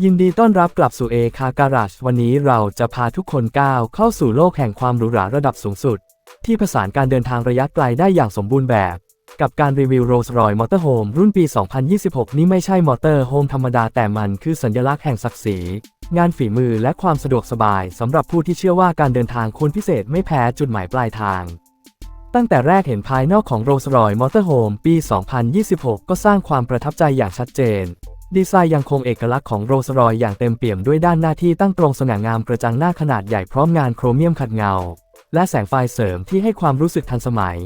ยินดีต้อนรับกลับสู่เอคาการาชวันนี้เราจะพาทุกคนก้าวเข้าสู่โลกแห่งความหรูหราระดับสูงสุด ที่ผสานการเดินทางระยะไกลได้อย่างสมบูรณ์แบบ กับการรีวิว Rolls-Royce Motorhome รุ่นปี 2026 นี้ไม่ใช่มอเตอร์โฮมธรรมดาแต่มันคือสัญลักษณ์แห่งศักดิ์ศรี งานฝีมือและความสะดวกสบายสำหรับผู้ที่เชื่อว่าการเดินทางควรพิเศษไม่แพ้จุดหมายปลายทางตั้งแต่แรกเห็นภายนอกของ Rolls-Royce Motorhome ปี 2026 ก็สร้างความประทับใจอย่างชัดเจน ดีไซน์ยังคงเอกลักษณ์ของ Rolls-Royce อย่างเต็มเปี่ยมด้วยด้านหน้าที่ตั้งตรงสง่างามกระจังหน้าขนาดใหญ่พร้อมงานโครเมียมขัดเงา และแสงไฟเสริมที่ให้ความรู้สึกทันสมัย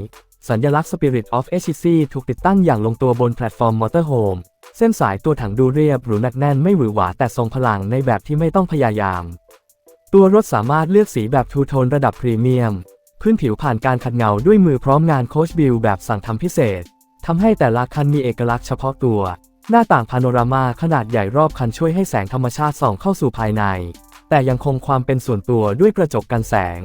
สัญลักษณ์ Spirit of HCC ถูกติดตั้งอย่างลงตัวบนแพลตฟอร์ม Motorhome เส้นสายตัวถังดูเรียบหรูหนักแน่นไม่หวือหวาแต่ทรงพลังในแบบที่ไม่ต้องพยายาม ตัวรถสามารถเลือกสีแบบทูโทนระดับพรีเมียม พื้นผิวผ่านการขัดเงาด้วยมือพร้อมงานโคชบิลแบบสั่งทำพิเศษทำให้แต่ละคันมีเอกลักษณ์เฉพาะตัว หน้าต่างพาโนรามาขนาดใหญ่รอบคันช่วยให้แสงธรรมชาติส่องเข้าสู่ภายใน แต่ยังคงความเป็นส่วนตัวด้วยกระจกกันแสง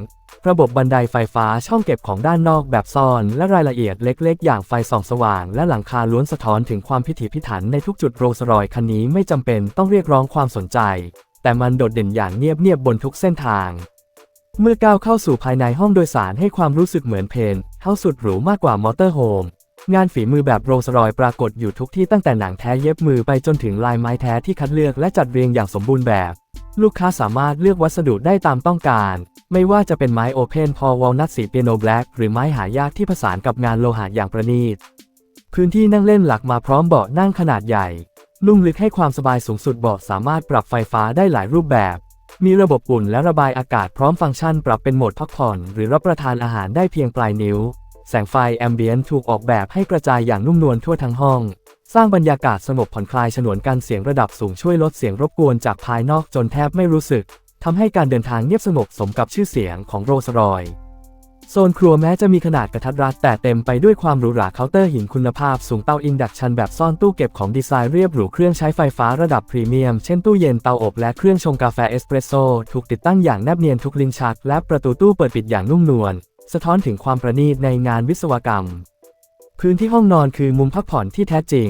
ระบบบันไดไฟฟ้าช่องเก็บของด้านนอกแบบซ่อน และรายละเอียดเล็กๆ อย่างไฟส่องสว่าง และหลังคาล้วนสะท้อนถึงความพิถีพิถันในทุกจุดโรลสรอยคันนี้ไม่จำเป็นต้องเรียกร้องความสนใจ แต่มันโดดเด่นอย่างเงียบๆบนทุกเส้นทาง เมื่อก้าวเข้าสู่ภายในห้องโดยสารให้ความรู้สึกเหมือนเพนเฮาสุดหรูมากกว่ามอเตอร์โฮม งานฝีมือแบบโรสรอยปรากฏอยู่ทุกที่ตั้งแต่หนังแท้เย็บมือไปจนถึงลายไม้แท้ที่คัดเลือกและจัดเรียงอย่างสมบูรณ์แบบ ลูกค้าสามารถเลือกวัสดุได้ตามต้องการ ไม่ว่าจะเป็นไม้โอเพนพอวอลนัทสีเปียโนแบล็กหรือไม้หายากที่ผสานกับงานโลหะอย่างประณีต พื้นที่นั่งเล่นหลักมาพร้อมเบาะนั่งขนาดใหญ่นุ่มลึกให้ความสบายสูงสุดเบาะสามารถปรับไฟฟ้าได้หลายรูปแบบ มีระบบอุ่นและระบายอากาศพร้อมฟังก์ชันปรับเป็นโหมดพักผ่อน หรือรับประทานอาหารได้เพียงปลายนิ้ว แสงไฟแอมเบียนถูกออกแบบให้กระจายอย่างนุ่มนวลทั่วทั้งห้อง สร้างบรรยากาศสงบผ่อนคลายฉนวนกันเสียงระดับสูงช่วยลดเสียงรบกวนจากภายนอกจนแทบไม่รู้สึกทำให้การเดินทางเงียบสงบสมกับชื่อเสียงของโรสรอยโซนครัวแม้จะมีขนาดกระทัดรัดแต่เต็มไปด้วยความหรูหราเคาน์เตอร์หินคุณภาพสูงเตาอินดักชันแบบซ่อนตู้เก็บของดีไซน์เรียบหรูเครื่องใช้ไฟฟ้าระดับพรีเมียม เช่นตู้เย็นเตาอบและเครื่องชงกาแฟเอสเปรสโซ่ถูกติดตั้งอย่างแนบเนียนทุกลิ้นชัก และประตูตู้เปิดปิดอย่างนุ่มนวล สะท้อนถึงความประณีตในงานวิศวกรรม พื้นที่ห้องนอนคือมุมพักผ่อนที่แท้จริง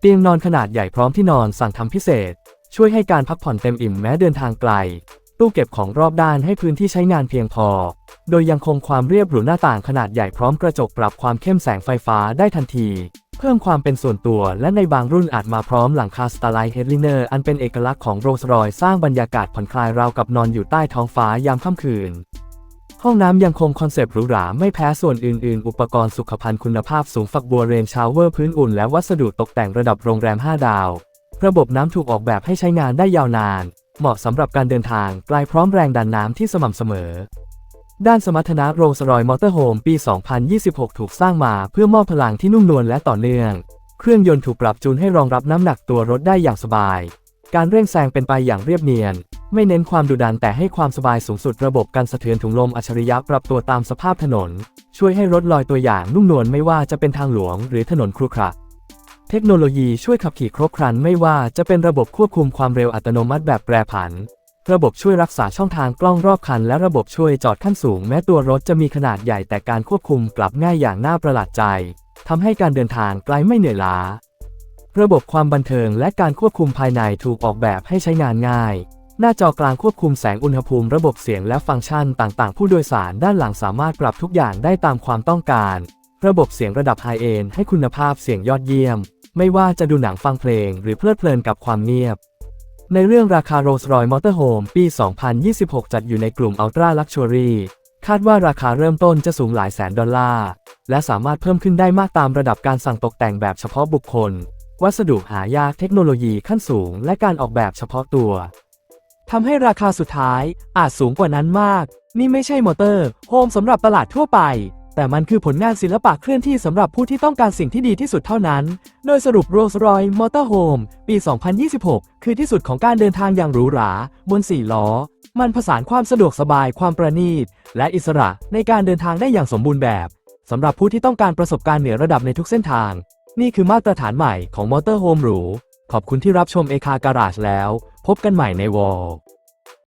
เตียงนอนขนาดใหญ่พร้อมที่นอนสั่งทำพิเศษ ช่วยให้การพักผ่อนเต็มอิ่มแม้เดินทางไกล ตู้เก็บของรอบด้านให้พื้นที่ใช้งานเพียงพอ โดยยังคงความเรียบหรูหน้าต่างขนาดใหญ่พร้อมกระจกปรับความเข้มแสงไฟฟ้าได้ทันที เพิ่มความเป็นส่วนตัวและในบางรุ่นอาจมาพร้อมหลังคาสตาร์ไลท์เฮดลิเนอร์อันเป็นเอกลักษณ์ของโรลส์รอยสร้างบรรยากาศผ่อนคลายราวกับนอนอยู่ใต้ท้องฟ้ายามค่ำคืน ห้องน้ำยังคงคอนเซปต์หรูหราไม่แพ้ส่วนอื่นๆ อุปกรณ์สุขภัณฑ์คุณภาพสูงฝักบัวเรนชาวเวอร์พื้นอุ่นและวัสดุตกแต่งระดับโรงแรม 5 ดาว ระบบน้ำถูกออกแบบให้ใช้งานได้ยาวนาน เหมาะสำหรับการเดินทางไกลพร้อมแรงดันน้ำที่สม่ำเสมอ ด้านสมรรถนะโรลสรอยมอเตอร์โฮมปี 2026 ถูกสร้างมาเพื่อมอบพลังที่นุ่มนวลและต่อเนื่อง เครื่องยนต์ถูกปรับจูนให้รองรับน้ำหนักตัวรถได้อย่างสบาย การเร่งแซงเป็นไปอย่างเรียบเนียน ไม่เน้นความดุดันแต่ให้ความสบายสูงสุดระบบการสะเทือนถุงลมอัจฉริยะปรับตัวตามสภาพถนน ช่วยให้รถลอยตัวอย่างนุ่มนวลไม่ว่าจะเป็นทางหลวงหรือถนนครุขระเทคโนโลยีช่วยขับขี่ครบครันไม่ว่าจะเป็นระบบควบคุมความเร็วอัตโนมัติแบบแปรผัน ระบบช่วยรักษาช่องทางกล้องรอบคัน และระบบช่วยจอดขั้นสูง แม้ตัวรถจะมีขนาดใหญ่แต่การควบคุมกลับง่ายอย่างน่าประหลาดใจทำให้การเดินทางไกลไม่เหนื่อยล้า ระบบความบันเทิงและการควบคุมภายในถูกออกแบบให้ใช้งานง่าย หน้าจอกลางควบคุมแสงอุณหภูมิระบบเสียงและฟังก์ชันต่างๆ ผู้โดยสารด้านหลังสามารถปรับทุกอย่างได้ตามความต้องการ ระบบเสียงระดับไฮเอนให้คุณภาพเสียงยอดเยี่ยม ไม่ว่าจะดูหนังฟังเพลง หรือเพลิดเพลินกับความเงียบ ในเรื่องราคา Rolls-Royce Motorhome ปี 2026 จัดอยู่ในกลุ่ม Ultra Luxury คาดว่าราคาเริ่มต้นจะสูงหลายแสนดอลลาร์ และสามารถเพิ่มขึ้นได้มากตามระดับการสั่งตกแต่งแบบเฉพาะบุคคล วัสดุหายากเทคโนโลยีขั้นสูง และการออกแบบเฉพาะตัว ทำให้ราคาสุดท้ายอาจสูงกว่านั้นมาก นี่ไม่ใช่มอเตอร์โฮมสำหรับตลาดทั่วไป แต่มันคือผลงานศิลปะเคลื่อนที่สำหรับผู้ที่ต้องการสิ่งที่ดีที่สุดเท่านั้น โดยสรุป Rolls-Royce Motorhome ปี 2026 คือที่สุดของการเดินทางอย่างหรูหรา บน4ล้อ มันผสานความสะดวกสบายความประณีต และอิสระในการเดินทางได้อย่างสมบูรณ์แบบสำหรับผู้ที่ต้องการประสบการณ์เหนือระดับในทุกเส้นทาง นี่คือมาตรฐานใหม่ของมอเตอร์โฮมหรู ขอบคุณที่รับชมเอคาการาชแล้ว พบกันใหม่ในวอล